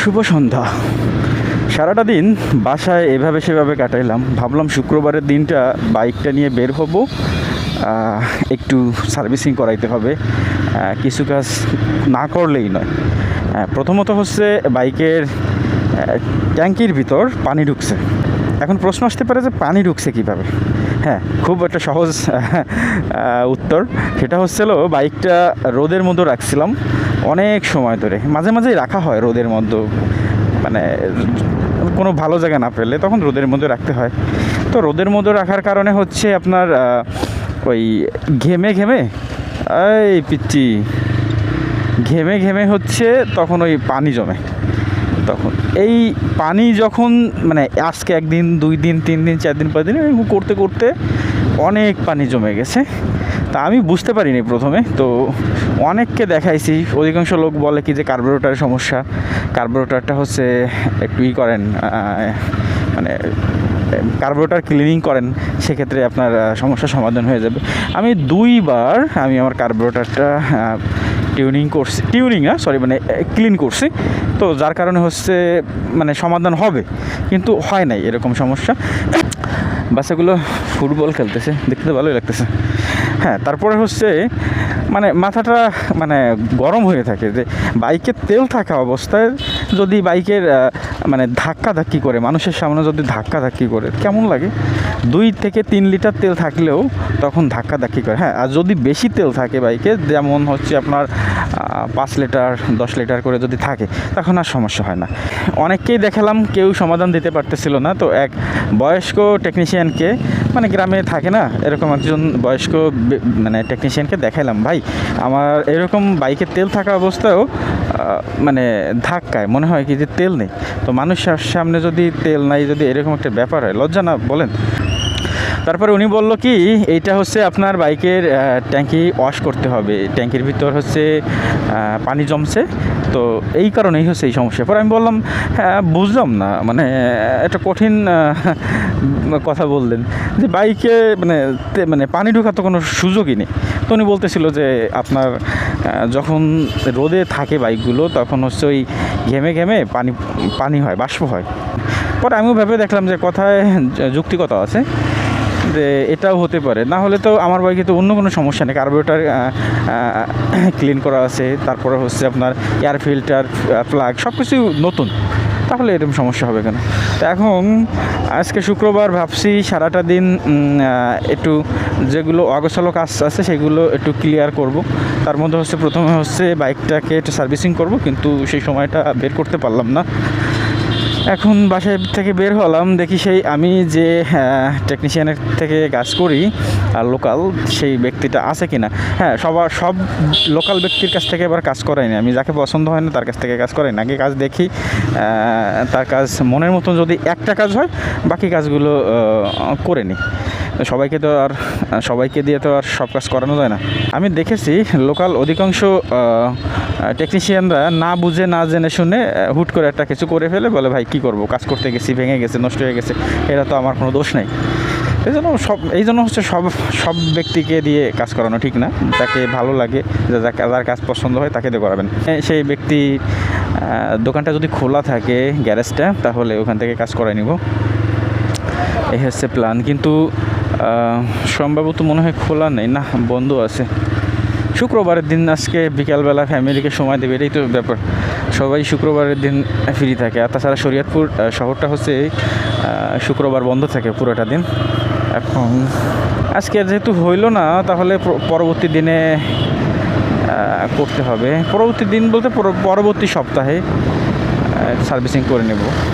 শুভ সন্ধ্যা। সারাটা দিন বাসায় এভাবে সেভাবে কাটাইলাম। ভাবলাম শুক্রবারের দিনটা বাইকটা নিয়ে বের হব। একটু সার্ভিসিং করাইতে হবে। কিছু কাজ না করলেই নয়। প্রথমত হচ্ছে বাইকের ট্যাঙ্কির ভিতর পানি ঢুকছে। এখন প্রশ্ন আসতে পারে যে পানি ঢুকছে কীভাবে? হ্যাঁ খুব একটা সহজ উত্তর। সেটা হচ্ছিল বাইকটা রোদের মধ্যে রাখছিলাম অনেক সময় ধরে। মাঝে মাঝেই রাখা হয় রোদের মধ্যে। মানে কোনো ভালো জায়গা না পেলে তখন রোদের মধ্যে রাখতে হয়। তো রোদের মধ্যে রাখার কারণে হচ্ছে আপনার ওই ঘেমে ঘেমে, এই পিচ্ছি ঘেমে ঘেমে হচ্ছে তখন ওই পানি জমে। তখন। এই পানি যখন মানে আজকে একদিন দুই দিন তিন দিন চার দিন পাঁচ দিন এরকম করতে করতে অনেক পানি জমে গেছে। তা আমি বুঝতে পারিনি প্রথমে। তো অনেককে দেখাইছি। অধিকাংশ লোক বলে কি যে কার্বোরেটারের সমস্যা। কার্বোরেটারটা হচ্ছে একটু ই করেন মানে কার্বোরেটার ক্লিনিং করেন সেক্ষেত্রে আপনার আহ, সমস্যার সমাধান হয়ে যাবে। আমি দুইবার আমি আমার কার্বোরেটারটা টিউনিং করছি টিউনিং না সরি মানে ক্লিন করছি। তো যার কারণে হচ্ছে মানে সমাধান হবে, কিন্তু হয় নাই এরকম সমস্যা। বাচ্চাগুলো ফুটবল খেলতেছে, দেখতে ভালোই লাগতেছে। হ্যাঁ তারপরে হচ্ছে মানে মাথাটা মানে গরম হয়ে থাকে যে বাইকের তেল থাকা অবস্থায় যদি বাইকের মানে ধাক্কা ধাক্কি করে, মানুষের সামনে যদি ধাক্কা ধাক্কি করে, কেমন লাগে? দুই থেকে তিন লিটার তেল থাকলেও তখন ধাক্কা ধাক্কি করে হ্যাঁ? আর যদি বেশি তেল থাকে বাইকে যেমন হচ্ছে আপনার পাঁচ লিটার, দশ লিটার করে যদি থাকে, তখন আর সমস্যা হয় না। অনেককেই দেখালাম, কেউ সমাধান দিতে পারতেছিল না। তো এক বয়স্ক টেকনিশিয়ানকে মানে গ্রামে থাকে না, এরকম একজন বয়স্ক মানে টেকনিশিয়ানকে দেখাইলাম, ভাই আমার এরকম বাইকে তেল থাকা অবস্থায়ও মানে ধাক্কায়, মনে হয় কি যে তেল নেই। তো মানুষের সামনে যদি তেল নাই, যদি এরকম একটা ব্যাপার হয়, লজ্জা না, বলেন। তারপরে উনি বলল কি, এইটা হচ্ছে আপনার বাইকের ট্যাঙ্কি ওয়াশ করতে হবে। ট্যাঙ্কির ভিতর হচ্ছে পানি জমছে। তো এই কারণেই হচ্ছে এই সমস্যা। পরে আমি বললাম হ্যাঁ বুঝলাম না। মানে একটা কঠিন কথা বললেন। যে বাইকে মানে মানে পানি ঢোকার তো কোনো সুযোগই নেই। তো উনি বলতেছিল যে, আপনার যখন রোদে থাকে বাইকগুলো, তখন হচ্ছে ওই ঘেমে ঘেমে পানি পানি হয়, বাষ্প হয়। পরে আমিও ভেবে দেখলাম যে, কথায় যুক্তিকতা আছে। এটাও হতে পারে। না হলে তো আমার বাইকে তো অন্য কোনো সমস্যা নেই। কার্বোরেটার ক্লিন করা আছে, তারপরে হচ্ছে আপনার এয়ার ফিল্টার প্লাগ সব কিছু নতুন। তাহলে এরকম সমস্যা হবে কেন? তো এখন, আজকে শুক্রবার ভাবছি সারাটা দিন একটু যেগুলো অগোছালো কাজ আছে সেগুলো একটু ক্লিয়ার করব। তার মধ্যে হচ্ছে প্রথমে হচ্ছে বাইকটাকে একটু সার্ভিসিং করব, কিন্তু সেই সময়টা বের করতে পারলাম না। এখন বাসায় থেকে বের হলাম, দেখি সেই আমি যে টেকনিশিয়ানের থেকে কাজ করি, আর লোকাল সেই ব্যক্তিটা আছে কিনা। হ্যাঁ সবার, সব লোকাল ব্যক্তির কাছ থেকে এবার কাজ করাই না। আমি যাকে পছন্দ হয় না, তার কাছ থেকে কাজ করাই না। আগে কাজ দেখি তার কাজ মনের মতন যদি একটা কাজ হয়, বাকি কাজগুলো করে নিই সবাইকে তো আর, সবাইকে দিয়ে তো আর সব কাজ করানো যায় না। আমি দেখেছি লোকাল অধিকাংশ টেকনিশিয়ানরা না বুঝে, না জেনে শুনে হুট করে একটা কিছু করে ফেলে, বলে, ভাই, কি করব? কাজ করতে গেছি, ভেঙে গেছে, নষ্ট হয়ে গেছে এটা তো আমার কোনো দোষ নেই। এই জন্য সব, এই জন্য হচ্ছে সব সব ব্যক্তিকে দিয়ে কাজ করানো ঠিক না। যাকে ভালো লাগে যার কাজ পছন্দ হয়, তাকে দিয়ে করাবেন। সেই ব্যক্তি দোকানটা যদি খোলা থাকে, গ্যারেজটা, তাহলে ওখান থেকে কাজ করাই নিব। এই হচ্ছে প্ল্যান কিন্তু সম্ভবত মনে হয় খোলা নেই। না, বন্ধ আছে। শুক্রবারের দিন আজকে বিকালবেলা ফ্যামিলিকে সময় দেবে, এটাই তো ব্যাপার। সবাই শুক্রবারের দিন ফ্রি থাকে। আর তাছাড়া শরীয়তপুর শহরটা হচ্ছে শুক্রবার বন্ধ থাকে পুরোটা দিন। এখন আজকে যেহেতু হইল না, তাহলে পরবর্তী দিনে করতে হবে। পরবর্তী দিন বলতে পরবর্তী সপ্তাহে সার্ভিসিং করে নেব।